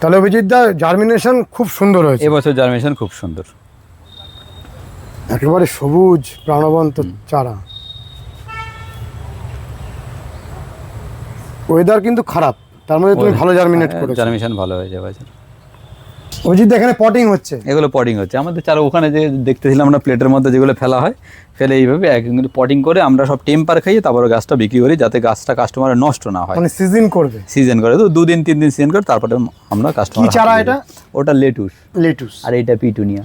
তাহলে অভিজিৎ দা জার্মিনেশন খুব সুন্দর হয়েছে। এবছর জার্মিনেশন খুব সুন্দর। একেবারে সবুজ প্রাণবন্ত চারা। ওয়েদার কিন্তু খারাপ। তার মধ্যে তুমি ভালো জার্মিনেট হ্যাঁ, করেছ। জার্মিনেশন ভালো হয়েছে এবছর। অভিজিৎ এখানে পটিং হচ্ছে। এগুলো পটিং হচ্ছে। আমাদের চারা ওখানে যে দেখতেছিলাম আমরা প্লেটের মধ্যে যেগুলো ফেলা হয় ফেলে এইভাবে এক পটিং করে আমরা সব টেম্পার খাইয়ে তারপরে গাছটা বিক্রি করি যাতে গাছটা কাস্টমারের নষ্ট না হয়। মানে সিজন করবে। সিজন করে। তো দুদিন তিন দিন সিজন করে তারপরে আমরা কাস্টমার কি চারা এটা? ওটা লেটুস লেটুস আর এটা পিটুনিয়া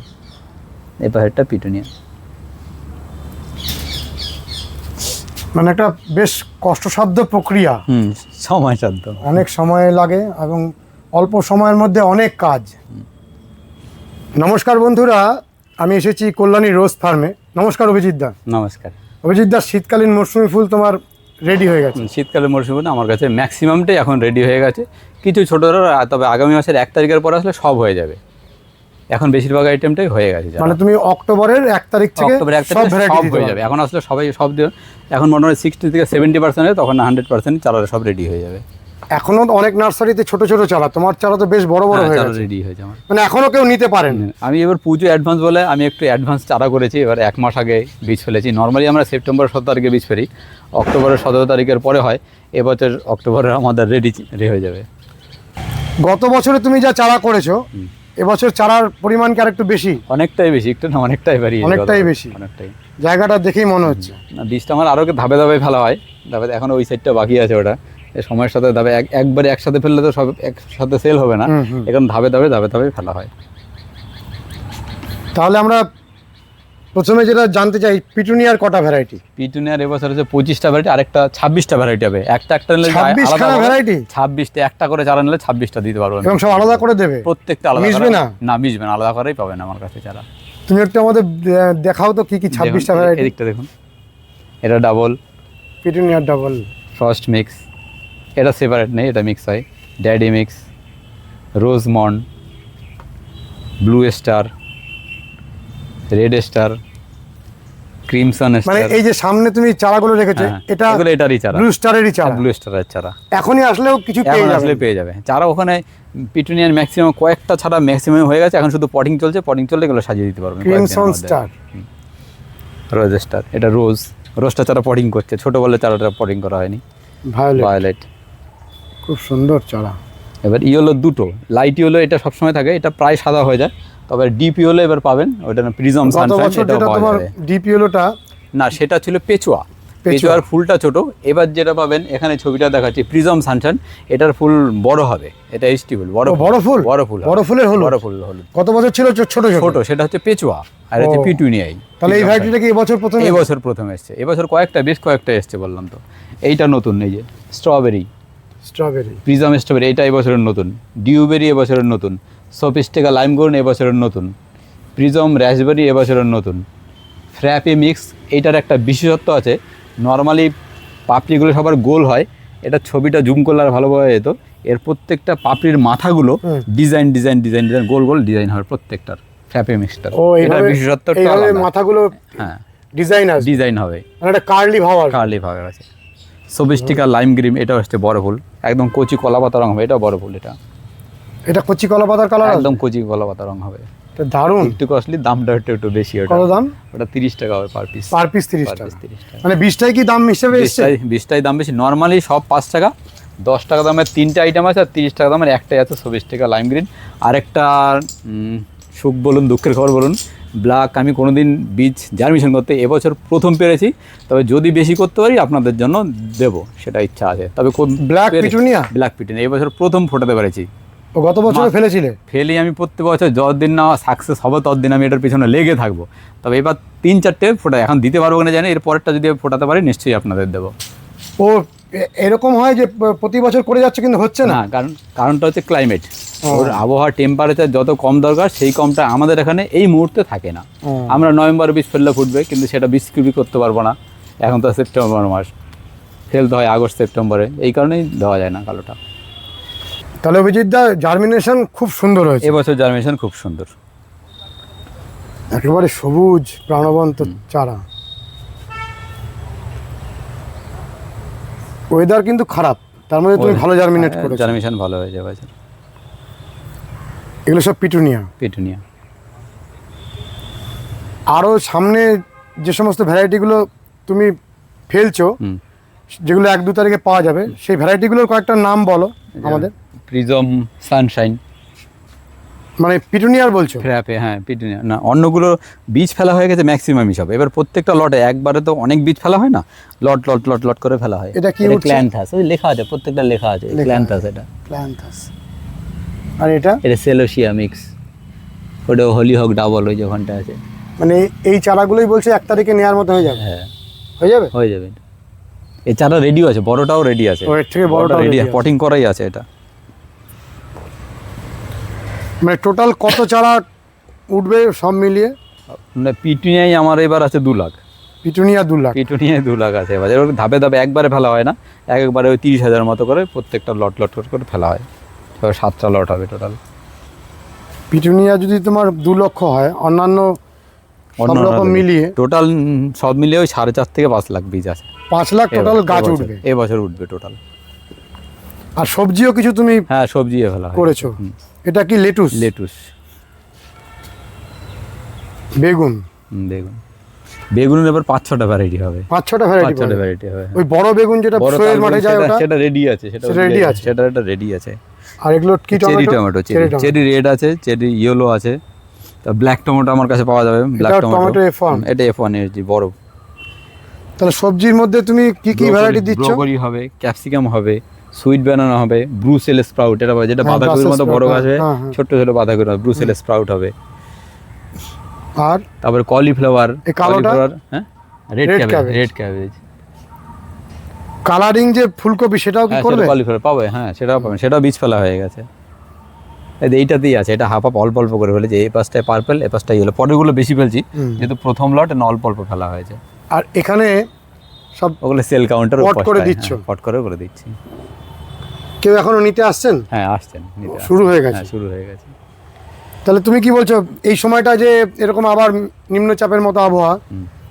এই পাশেরটা পিটুনিয়া মানে একটা বেশ কষ্টসাধ্য প্রক্রিয়া। হুম সময় সাধ্য অনেক সময় লাগে এবং অল্প সময়ের মধ্যে অনেক কাজ। নমস্কার বন্ধুরা আমি এসেছি কল্যাণী রোজ ফার্মে। নমস্কার অভিজিৎ দা। নমস্কার। অভিজিৎ দা শীতকালীন মরশুমি ফুল তোমার রেডি হয়ে গেছে। শীতকালীন মরশুমে না আমার কাছে ম্যাক্সিমামটাই এখন রেডি হয়ে গেছে। কিছু ছোটো তবে আগামী মাসের এক তারিখের পর আসলে সব হয়ে যাবে। এখন বেশিরভাগ আইটেমটাই হয়ে গেছে। মানে তুমি অক্টোবরের এক তারিখ থেকে অক্টোবর এক তারিখ সব হয়ে যাবে। এখন আসলে সবাই সব এখন মোটামুটি সিক্সটি থেকে সেভেন্টি পার্সেন্ট তখন হান্ড্রেড পার্সেন্ট চারা সব রেডি হয়ে যাবে। এখনও অনেক নার্সারিতে ছোট ছোট চারা তোমার চারা তো বেশ বড় বড় হ্যাঁ, হয়ে চারা গেছে। রেডি হয়ে যাবে মানে এখনও কেউ নিতে পারেন। আমি এবার পুজো অ্যাডভান্স বলে আমি একটু অ্যাডভান্স চারা করেছি এবার এক মাস আগে বীজ ফেলেছি। নর্মালি আমরা সেপ্টেম্বর সতেরো তারিখে বীজ ফেলি অক্টোবরের সতেরো তারিখের পরে হয় এবছর অক্টোবরে আমাদের রেডি রেডি হয়ে যাবে। গত বছরে তুমি যা চারা করেছ এবছর চারার পরিমাণ কি আর একটু বেশি? অনেকটাই বেশি একটু না অনেকটাই বাড়িয়ে অনেকটাই বেশি। অনেকটাই। জায়গাটা দেখেই মনে হচ্ছে। না বীজটা আমার আরও ধাপে ধাপে ফেলা হয় ধাপে এখন ওই সাইডটা বাকি আছে ওটা। সময়ের সাথে ধাপে এক একবারে একসাথে ফেললে তো সব একসাথে সেল হবে না। এখন ধাপে ধাপে ধাপে ধাপে ফেলা হয়। তাহলে আমরা প্রথমে যেটা জানতে চাই পিটুনিয়ার কটা ভ্যারাইটি পিটুনিয়ার এবছর হচ্ছে পঁচিশটা ভ্যারাইটি আরেকটা ছাব্বিশটা ভ্যারাইটি হবে। একটা একটা নিলে ভ্যারাইটি ছাব্বিশটা একটা করে চারা নিলে ছাব্বিশটা দিতে পারব। এবং সব আলাদা করে দেবে? প্রত্যেকটা আলাদা মিশবে না? না মিশবে না আলাদা করেই পাবেন আমার কাছে চারা তুমি একটু আমাদের দেখাও তো কি কি ছাব্বিশটা ভ্যারাইটি এদিকটা দেখুন। এটা ডাবল পিটুনিয়ার ডাবল ফ্রস্ট মিক্স এটা সেপারেট নেই এটা মিক্স হয়। Daddy mix Rosamond blue star red star crimson মানে এই যে সামনে তুমি চারাগুলো রেখেছো এটা এগুলো এটারই চারা। ব্লু স্টারেরই চারা? ব্লু স্টারের চারা। এখনই আসলেও কিছু পেয়ে যাবে। আসলে পেয়ে যাবে। চারা ওখানে পিটুনিয়ার ম্যাক্সিমাম কয়েকটা ছাড়া ম্যাক্সিমাম হয়ে গেছে এখন শুধু পটিং চলছে পটিং চললে এগুলো সাজিয়ে দিতে পারবেন ক্রিমসন স্টার রোজ স্টার এটা রোজ রোজটা চারা পটিং করছে ছোটো বলে চারাটা পটিং করা হয়নি। ভায়োলেট খুব সুন্দর চড়া। এবার ইয়েলো দুটো। লাইট ইয়েলো এটা সবসময় থাকে এটা প্রায় সাদা হয়ে যায়। তবে ডিপ ইয়েলো এবার পাবেন ওটা না প্রিজম সানশাইন এটাও তোমার যাবে। ডিপিএলোটা না সেটা ছিল পেচুয়া। পেচুয়ার ফুলটা ছোট। এবার যেটা পাবেন এখানে ছবিটা দেখাচ্ছি প্রিজম সানশাইন এটার ফুল বড় হবে এটা ফুল বড় বড় ফুল? বড় ফুল। বড় ফুলের হলুদ? বড় ফুল হলুদ। কত বছর ছিল ছোট ছোট। ছোট সেটা হচ্ছে পেচুয়া আর হচ্ছে। পিটুনিয়াই তাহলে এই ভ্যারাইটিটা কি এবছর প্রথম? এবছর প্রথম এসছে। এবছর কয়েকটা বেশ কয়েকটা এসছে বললাম তো। এইটা নতুন এই যে স্ট্রবেরি স্ট্রবেরি। প্রিজম স্ট্রবেরি এটা এবছরের নতুন। ডিউবেরি এবছরের নতুন। সোপিস্টিকা লাইম গোর্ন এবছরের নতুন। প্রিজম র্যাসবেরি এবছরের নতুন। ফ্র্যাপি মিক্স এইটার একটা বিশেষত্ব আছে। নর্মালি পাপড়িগুলো সবার গোল হয়। এটা ছবিটা জুম করলে আর ভালো বোঝা যেত। এর প্রত্যেকটা পাপড়ির মাথাগুলো ডিজাইন ডিজাইন ডিজাইন ডিজাইন গোল গোল ডিজাইন হয় প্রত্যেকটার। ফ্র্যাপি মিক্সটার। ও এটার এইভাবে বিশেষত্বটা মাথাগুলো হ্যাঁ। ডিজাইন আছে। ডিজাইন হবে। মানে একটা কার্লি ভাব কার্লি ভাবে আছে। সোবিস্টিকা লাইম গ্রিম এটা হচ্ছে বড় ফুল একদম কচি কলা পাতা রং হবে এটা বড় ফুল এটা। এটা কচি কলা পাতার কালার একদম কচি কলা পাতা রং হবে। দারুণ। একটু কস্টলি দামটা একটু একটু বেশি ওটা। কত দাম? ওটা তিরিশ টাকা হবে পার পিস পার পিস তিরিশ পার টাকা। পিস তিরিশ টাকা। মানে বিশটাই কি দাম হিসেবে এসছে? বিশটাই বিশটাই দাম বেশি। নর্মালি সব পাঁচ টাকা দশ টাকা দামের তিনটে আইটেম আছে আর তিরিশ টাকা দামের একটাই আছে চব্বিশ টাকা লাইম গ্রিন আরেকটা উম, সুখ বলুন দুঃখের খবর বলুন ব্ল্যাক আমি কোনোদিন বীজ জার্মিশন করতে এবছর প্রথম পেরেছি তবে যদি বেশি করতে পারি আপনাদের জন্য দেবো সেটা ইচ্ছা আছে। তবে ব্ল্যাক Petunia? ব্ল্যাক পিটুনিয়া এবছর প্রথম ফোটাতে পেরেছি। ও গত বছর ফেলেছিলে? ফেলি আমি প্রত্যেক বছর যতদিন না সাকসেস হবে ততদিন আমি এটার পিছনে লেগে থাকব। তবে এবার তিন চারটে ফোটা এখন দিতে পারব না জানি এর পরেরটা যদি ফোটাতে পারি নিশ্চয়ই আপনাদের দেবো। ও এরকম হয় যে প্রতি বছর করে যাচ্ছে কিন্তু হচ্ছে না? কারণ কারণটা হচ্ছে ক্লাইমেট ওর আবহাওয়া টেম্পারেচার যত কম দরকার সেই কমটা আমাদের এখানে এই মুহূর্তে থাকে না। আমরা নভেম্বর বীজ ফেললে ফুটবে কিন্তু সেটা বিক্রি করতে পারব না। এখন তো সেপ্টেম্বর মাস। ফেলতে হয় আগস্ট সেপ্টেম্বরে। এই কারণেই দেওয়া যায় না কালোটা। তাহলে অভিজিৎ দা জার্মিনেশন খুব সুন্দর হয়েছে। এবছর জার্মিনেশন খুব সুন্দর। একেবারে সবুজ প্রাণবন্ত চারা। ওয়েদার কিন্তু খারাপ। তার মধ্যে তুমি ভালো জার্মিনেট করেছ। জার্মিনেশন ভালো হয়ে যাবে এগুলো সব পিটুনিয়া পিটুনিয়া আরও সামনে যে সমস্ত ভ্যারাইটিগুলো তুমি ফেলছো যেগুলো এক দু তারিখে পাওয়া যাবে সেই ভ্যারাইটিগুলোর কয়েকটা নাম বলো আমাদের। প্রিজম সানশাইন মানে পিটুনিয়ার বলছো? ফ্র্যাপে হ্যাঁ পিটুনিয়া। না অন্যগুলো বীজ ফেলা হয়ে গেছে ম্যাক্সিমামই সব এবার প্রত্যেকটা লটে একবারে তো অনেক বীজ ফেলা হয় না? লট লট লট লট করে ফেলা হয়। এটা কি? ক্ল্যান্থাস। ওই লেখা আছে প্রত্যেকটা লেখা আছে ক্ল্যান্থাস এটা। প্ল্যান্থাস আর এটা? এটা সেলোসিয়া মিক্স। ওটা হোলি হক ডাবল ওই যখনটা আছে। মানে এই চারাগুলোই বলছে এক তারিখে নেওয়ার মতো হয়ে যাবে? হ্যাঁ। হয়ে যাবে? হয়ে যাবে। এই চারা রেডিও আছে বড়টাও রেডি আছে। ওর থেকে বড়টাও রেডি আছে। পটিং করাই আছে এটা। মানে টোটাল কত চারা উঠবে সব মিলিয়ে? মানে পিটুনিয়াই আমার এবার আছে দু লাখ। পিটুনিয়া দু লাখ। পিটুনিয়ায় দু লাখ আছে এবার। ধাপে ধাপে একবারে ফেলা হয় না। এক একবারে ওই তিরিশ হাজার মতো করে প্রত্যেকটা লট লট করে ফেলা হয়। এবার সাতটা লট হবে টোটাল পিটুনিয়া যদি তোমার দু লক্ষ হয় অন্যান্য সব রকম মিলিয়ে? টোটাল সব মিলিয়ে ওই সাড়ে চার থেকে পাঁচ লাখ বীজ আছে। পাঁচ লাখ টোটাল গাছ উঠবে? এবছর উঠবে টোটাল আর সবজিও কিছু তুমি হ্যাঁ সবজি ফেলা করেছ? এটা কি লেটুস? লেটুস। বেগুন। বেগুন। বেগুনের এবার পাঁচ ছটা ভ্যারাইটি হবে। পাঁচ ছটা পাঁচ ভ্যারাইটি ছটা ভ্যারাইটি হবে ওই বড় বেগুন যেটা ফ্লোয়ের মাঠে যায় ওটা? সেটা রেডি আছে সেটা ready আছে। সেটা এটা রেডি আছে। আর এগুলো কি cherry tomato? Tomato cherry. Cherry cherry red আছে চেরি ইয়েলো আছে। তা ব্ল্যাক টমেটো আমার কাছে পাওয়া যাবে ব্ল্যাক টমেটো টমেটো F1? এটা এফ ওয়ানের জি বড়। তাহলে সবজির মধ্যে তুমি কি কি ভ্যারাইটি দিচ্ছ? ব্রোকলি হবে ক্যাপসিকাম হবে সুইট ব্যানানা হবে ব্রুসেল স্প্রাউট এটা পাবে, যেটা হ্যাঁ, বাঁধাকপির মতো বড় গাছ হয় হ্যাঁ, হ্যাঁ। ছোট্ট ছোট বাঁধাকপি হবে ব্রুসেল স্প্রাউট হবে। আর? তারপরে কলিফ্লাওয়ার কালোটা? হ্যাঁ? Red cabbage red cabbage colouring যে ফুলকপি সেটাও কি করবে? কলিফ্লাওয়ার পাবে হ্যাঁ সেটাও পাবেন সেটাও বীজ ফেলা হয়ে গেছে। এইটাতেই আছে এটা হাফ হাফ অল্প অল্প করে ফেলেছে এই পাশটায় পার্পেল এ পাশটায় ইয়েলো পরেরগুলো বেশি ফেলছি যেহেতু প্রথম লট না অল্প অল্প ফেলা হয়েছে। আর এখানে সব ওগুলো সেল কাউন্টার Pot করে দিচ্ছ? পট করে করে দিচ্ছি। কেউ এখনও নিতে আসছেন? হ্যাঁ আসছেন নিতে শুরু হয়ে গেছে। হ্যাঁ শুরু হয়ে গেছে। তাহলে তুমি কি বলছো এই সময়টা যে এরকম আবার নিম্নচাপের মতো আবহাওয়া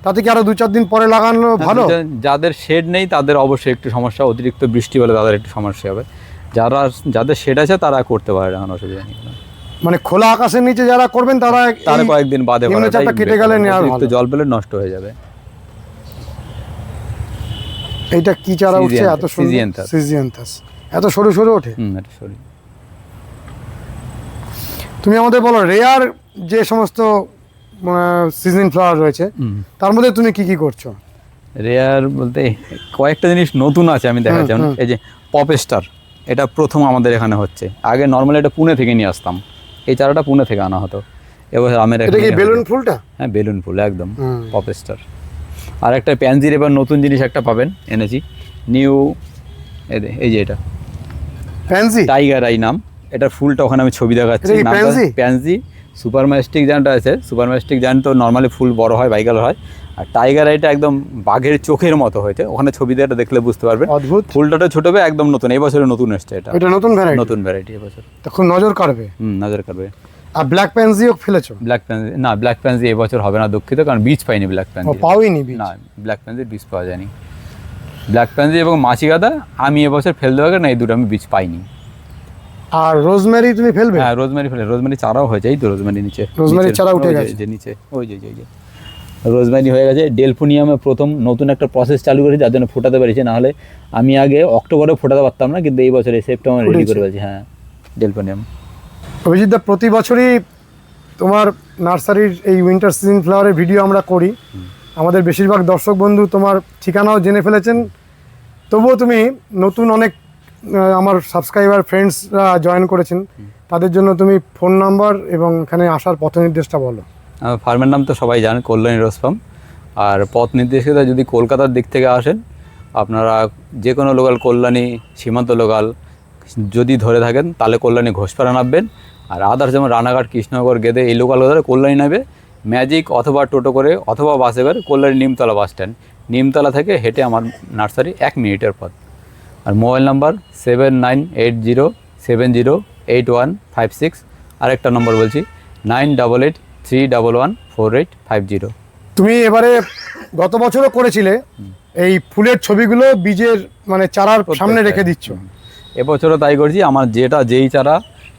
তাতে কি আরও দু চার দিন পরে লাগানো ভালো? যাদের শেড নেই তাদের অবশ্যই একটু সমস্যা অতিরিক্ত বৃষ্টি হলে তাদের একটু সমস্যা হবে। যারা যাদের শেড আছে তারা করতে পারে এখন অসুবিধা নেই। মানে খোলা আকাশের নিচে যারা করবেন তারা তারা কয়েকদিন বাদে নিম্নচাপটা কেটে গেলে ভালো। জল পেলে নষ্ট হয়ে যাবে। এইটা কি চারা উঠছে এত সুন্দর। সিজিয়ান্থাস এত সরু সরু ওঠে? সরি। তুমি আমাদের বলো রেয়ার যে সমস্ত সিজন ফ্লাওয়ার রয়েছে তার মধ্যে তুমি কি কি করছ? রেয়ার বলতে কয়েকটা জিনিস নতুন আছে আমি দেখা যেমন এই যে পপ স্টার এটা প্রথম আমাদের এখানে হচ্ছে। আগে নর্মালি এটা পুনে থেকে নিয়ে আসতাম এই চারাটা পুনে থেকে আনা হতো। এবার আমের এটা কি বেলুন ফুলটা? হ্যাঁ বেলুন ফুল একদম হুম। পপ স্টার আর একটা প্যানজির এবার নতুন জিনিস একটা পাবেন এনেছি। নিউ এই যে এটা। ফ্যান্সি টাইগার আই নাম। এটার ফুলটা ওখানে আমি ছবি দেখাচ্ছি। এটা কি সুপার ম্যাস্টিক জানটা আছে। সুপার ম্যাস্টিক জান তো নর্মালি ফুল বড় হয় বাইকাল হয়। আর টাইগার আইটা একদম বাঘের চোখের মতো হয়েছে। ওখানে ছবি দিয়ে দেখলে বুঝতে পারবেন। অদ্ভুত। ফুলটা ছোট হবে একদম নতুন। এই বছরে নতুন এসছে এটা। এটা নতুন ভ্যারাইটি নতুন ভ্যারাইটি এবছর তো খুব নজর কাড়বে। হুম নজর কাটবে আর ব্ল্যাক প্যান্সিও ফেলেছো? ব্ল্যাক প্যান্সি না ব্ল্যাক প্যান্সি এবছর হবে না দুঃখিত কারণ বীজ পাইনি ব্ল্যাক প্যান্সি পাওইনি বীজ? না ব্ল্যাক প্যান্সির বীজ পাওয়া যায়নি। ব্ল্যাক প্যান্সি এবং মাছি গাদা আমি এবছর ফেল দেওয়া না এই দুটো আমি বীজ পাইনি। আর রোজমেরি তুমি ফেলবে? হ্যাঁ রোজমেরি ফেলে। রোজমেরি চারাও হয়েছে এই তো রোজমেরি নিচে। রোজমেরির নিচে, চারা উঠে গেছে। যে নিচে ওই যে যে যে। রোজমেরি হয়ে গেছে। ডেলফোনিয়ামে প্রথম নতুন একটা প্রসেস চালু করেছি যার জন্য ফোটাতে পেরেছি। নাহলে আমি আগে অক্টোবরে ফোটাতে পারতাম না কিন্তু এই বছরে সেপ্টেম্বর রেডি করে ফেলছি হ্যাঁ ডেলফোনিয়াম। অভিজিৎ দা প্রতি বছরই তোমার নার্সারির এই উইন্টার সিজন ফ্লাওয়ারের ভিডিও আমরা করি। আমাদের বেশিরভাগ দর্শক বন্ধু তোমার ঠিকানাও জেনে ফেলেছেন। তবুও তুমি নতুন অনেক আমার সাবস্ক্রাইবার ফ্রেন্ডসরা জয়েন করেছেন। তাদের জন্য তুমি ফোন নাম্বার এবং এখানে আসার পথ নির্দেশটা বলো। ফার্মের নাম তো সবাই জানেন কল্যাণী রোজ ফার্ম আর পথ নির্দেশিকা যদি কলকাতার দিক থেকে আসেন, আপনারা যে কোনো লোকাল কল্যাণী, সীমান্ত লোকাল যদি ধরে থাকেন, তাহলে কল্যাণী ঘোষপাড়া নামবেন। আর আদার্স যেমন রানাঘাট, কৃষ্ণনগর, গেদে, এই লোকাল ধরে কল্যাণী নেবে ম্যাজিক অথবা টোটো করে অথবা বাসে করে কল্যাণী নিমতলা বাস স্ট্যান্ড। নিমতলা থেকে হেঁটে আমার নার্সারি এক মিনিটের পথ। আর mobile number seven nine eight zero seven zero eight one five six. আরেকটা নম্বর বলছি nine double eight three double one four eight five zero. তুমি এবারে গত বছরও করেছিলে এই ফুলের ছবিগুলো বীজের মানে চারার সামনে রেখে দিচ্ছ। এবছরও তাই করছি আমার যেটা যেই চারা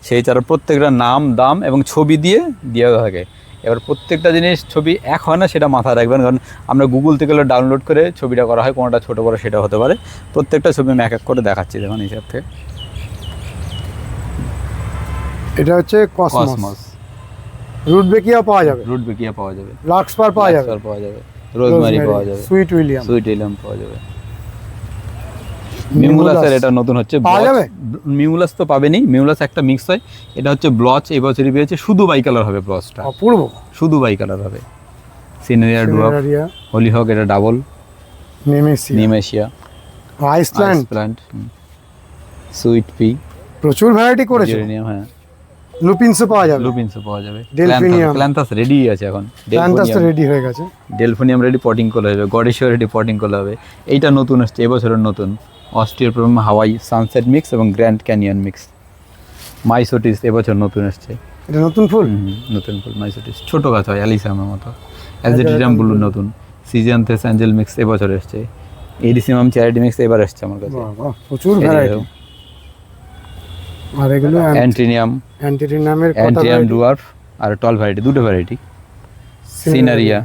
সেই চারার প্রত্যেকটা নাম দাম এবং ছবি দিয়ে দেওয়া থাকে। এবার প্রত্যেকটা জিনিস ছবি এক হয় না সেটা মাথায় রাখবেন। কারণ আমরা গুগল থেকে ডাউনলোড করে ছবিটা করা হয় কোনোটা ছোটো বড়ো সেটা হতে পারে। প্রত্যেকটা ছবি আমি এক এক করে দেখাচ্ছি দেখুন হিসাব থেকে। এটা হচ্ছে কসমস রুট বেকিয়া পাওয়া যাবে। রুট বেকিয়া পাওয়া যাবে। লাক্সপার পাওয়া যাবে। পাওয়া যাবে। রোজমারি পাওয়া যাবে। সুইট উইলিয়াম সুইট ইলাম পাওয়া যাবে। Mimulus। মিমুলাসের এটা নতুন হচ্ছে পাওয়া যাবে? মিমুলাস তো পাবেনই মিমুলাস একটা মিক্স হয়। এটা হচ্ছে ব্লচ এই বছরই পেয়েছে শুধু বাই কালার হবে ব্লচটা অপূর্ব। শুধু বাই কালার হবে সিনেরিয়া ডুয়াপ হোলি হক এটা double nemesia nemesia Iceland plant sweet pea প্রচুর ভ্যারাইটি করেছে। জেরেনিয়াম হ্যাঁ। লুপিনসও পাওয়া যাবে। লুপিনসও পাওয়া যাবে। Delphinium। প্ল্যান্থাস রেডি আছে এখন। প্ল্যান্টাস রেডি হয়ে গেছে। ডেলফোনিয়াম রেডি পটিং করা হবে গডেশ্বর রেডি পটিং করা হবে। এইটা নতুন আসছে এবছরের নতুন। অস্ট্রিয়ার প্রথম হাওয়াই সানসেট মিক্স এবং গ্র্যান্ড ক্যানিয়ন মিক্স। মাইসোটিস এবছর নতুন আসছে এটা নতুন ফুল? নতুন ফুল মাইসোটিস। ছোট গাছ হয় অ্যালিসামের মতো। অ্যাজিটিরাম ব্লু নতুন সিজিয়ান্থেস অ্যাঞ্জেল মিক্স এবছর এসছে। এডিসিমাম চ্যারিটি মিক্স এবার এসছে আমার কাছে। প্রচুর ভ্যারাইটি আর এগুলো অ্যান্টিনিয়াম কথা অ্যান্টিনিয়াম ডুয়ার্ফ আর টল ভ্যারাইটি দুটো ভ্যারাইটি সিনারিয়া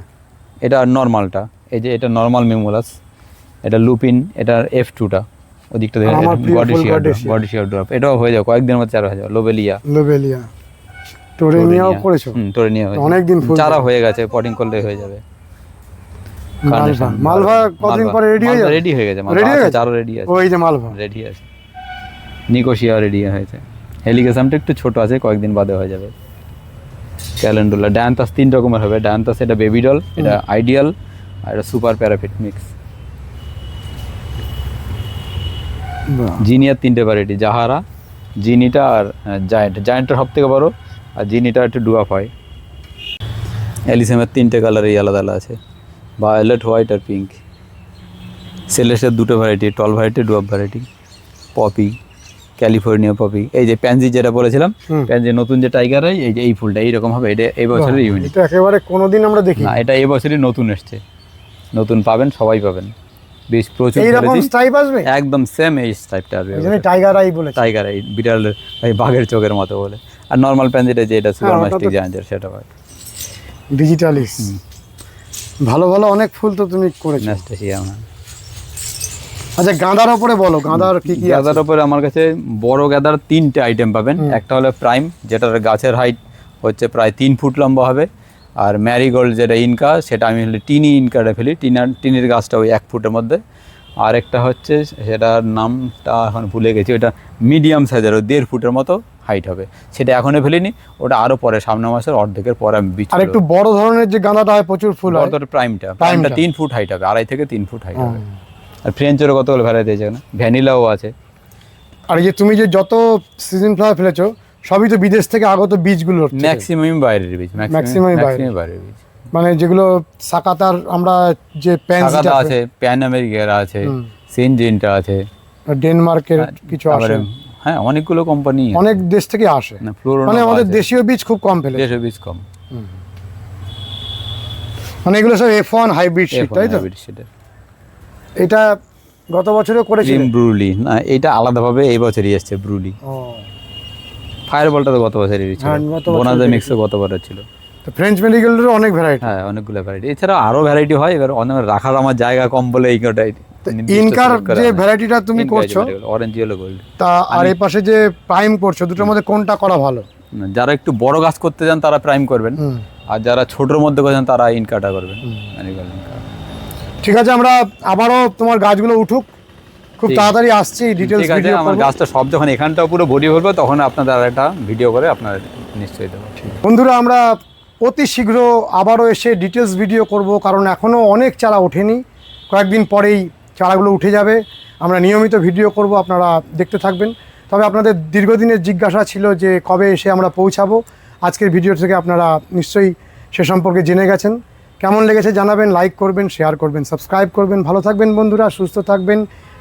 এটা নর্মালটা এই যে এটা নর্মাল মেমোলাস এটা লুপিন এটা এফ টুটা ওদিকটা ড্রপ এটাও হয়ে যাবে কয়েকদিনের মধ্যে চারা হয়ে যাবে লোবেলিয়া। লোবেলিয়া টোরেনিয়াও করেছ? হুম টোরেনিয়া হয়ে অনেকদিন চারা হয়ে গেছে পটিং করলে হয়ে যাবে। মালভা। মালভা। কতদিন পরে রেডি হয়ে যাবে? রেডি হয়ে গেছে Ready হয়ে? চারও রেডি আছে। ওই যে মালভা। রেডি আছে। নিকোশিয়া রেডি হয়েছে। হেলিকেসামটা একটু ছোট আছে কয়েকদিন বাদে হয়ে যাবে। ক্যালেন্ডুলা ডায়ান্তাস তিন রকমের হবে। ডায়ান্তাস এটা বেবি ডল এটা আইডিয়াল আর এটা সুপার প্যারাফিট মিক্স জিনিয়ার তিনটে ভ্যারাইটি জাহারা জিনিটা আর জায়েন্ট জায়েন্টের সব থেকে বড় আর জিনিটা একটু ডুয়াপ হয়। অ্যালিসেমের তিনটে কালারই আলাদা আলাদা আছে। ভায়োলেট হোয়াইট আর পিঙ্ক সেলেসের দুটো variety tall variety dwarf variety poppy California poppy এই যে প্যানজি যেটা বলেছিলাম হুম। প্যানজি নতুন যে টাইগার হয় এই যে এই ফুলটা এইরকম হবে। এটা এই বছরের ইউনিট এটা একেবারে কোনোদিন আমরা দেখি না এটা এই বছরই নতুন এসছে। নতুন পাবেন সবাই পাবেন। বেশ প্রচুর এইরকম। আসবে? একদম সেম এই আসবে টাইগার আই বলেছে। টাইগার এই বিড়াল এই বাঘের চোখের মতো বলে। আর নর্মাল প্যান যেটা যেটা সুপার মাস্টিক সেটা হয়। ডিজিটালিস ভালো ভালো অনেক ফুল তো তুমি করেছ। ন্যাস্টেসিয়াম আচ্ছা গাঁদার ওপরে বলো গাঁদার কি কি গাদার উপরে আমার কাছে বড় গাদার তিনটে আইটেম পাবেন। একটা হলো প্রাইম যেটার গাছের হাইট হচ্ছে প্রায় তিন ফুট লম্বা হবে। আর ম্যারিগোল্ড যেটা ইনকা সেটা আমি হলে টিনি ইনকাটা ফেলি। টিনার টিনের গাছটা ওই এক ফুটের মধ্যে। আর একটা হচ্ছে সেটার নামটা এখন ভুলে গেছি ওটা মিডিয়াম সাইজের ওই দেড় ফুটের মতো হাইট হবে। সেটা এখনও ফেলিনি ওটা আরও পরে সামনের মাসের অর্ধেকের পরে আমি বীজ আর একটু বড় ধরনের যে গাঁদাটা হয় প্রচুর ফুল হয়। প্রাইমটা প্রাইমটা প্রাইমটা। তিন ফুট হাইট হবে আড়াই থেকে তিন ফুট হাইট হবে। আর ফ্রেঞ্চেরও কতগুলো ভ্যারাইটি আছে এখানে? ভ্যানিলাও আছে। আর যে তুমি যে যত সিজন ফ্লাওয়ার ফেলেছো সবই তো বিদেশ থেকে আগত বীজগুলো ম্যাক্সিমাম বাইরের বীজ ম্যাক্সিমাম বাইরের। বীজ। মানে যেগুলো সাকাতার আমরা যে টাকাটা আছে। প্যান আমেরিকার আছে। সিনজিনটা আছে। ডেনমার্কের কিছু তারপরে আসে হ্যাঁ অনেকগুলো কোম্পানি অনেক দেশ থেকে আসে। মানে আমাদের দেশীয় বীজ খুব কম ফেলে দেশের বীজ কম। মানে এগুলো সব এফ ওয়ান হাইব্রিড শিট তাই তো? এটা গত বছরেও করেছিল ক্রিম ব্রুলি। না এটা আলাদাভাবে এই বছরই এসছে ব্রুলি। ফায়ার বলটা তো গত বছরই ছিল। হ্যাঁ, গত বছর বোনাজা মিক্সও গত বছর ছিল। তো ফ্রেঞ্চ মেডিকেলেরও অনেক ভ্যারাইটি হ্যাঁ অনেকগুলো ভ্যারাইটি এছাড়া আরও ভ্যারাইটি হয় এবার অনেক রাখার আমার জায়গা কম বলে এই ইনকার যে ভ্যারাইটিটা তুমি করছ অরেঞ্জ ইয়েলো গোল্ড তা আর এই পাশে যে প্রাইম করছ দুটোর মধ্যে কোনটা করা ভালো? যারা একটু বড় গাছ করতে চান তারা প্রাইম করবেন। আর যারা ছোটর মধ্যে করছেন তারা ইনকাটা করবেন। ঠিক আছে আমরা আবারও তোমার গাছগুলো উঠুক। খুব। তাড়াতাড়ি আসছি ডিটেলস ভিডিও আমার গাছটা সব যখন এখানটাও পুরো ভরি ভরবে তখন আপনাদের একটা ভিডিও করে আপনার নিশ্চয়ই দেবো বন্ধুরা আমরা অতি শীঘ্র আবারও এসে ডিটেলস ভিডিও করব কারণ এখনও অনেক চারা ওঠেনি। কয়েকদিন পরেই চারাগুলো উঠে যাবে। আমরা নিয়মিত ভিডিও করব আপনারা দেখতে থাকবেন। তবে আপনাদের দীর্ঘদিনের জিজ্ঞাসা ছিল যে কবে এসে আমরা পৌঁছাবো। আজকের ভিডিও থেকে আপনারা নিশ্চয়ই সে সম্পর্কে জেনে গেছেন। কেমন লেগেছে জানাবেন লাইক করবেন শেয়ার করবেন সাবস্ক্রাইব করবেন। ভালো থাকবেন বন্ধুরা সুস্থ থাকবেন।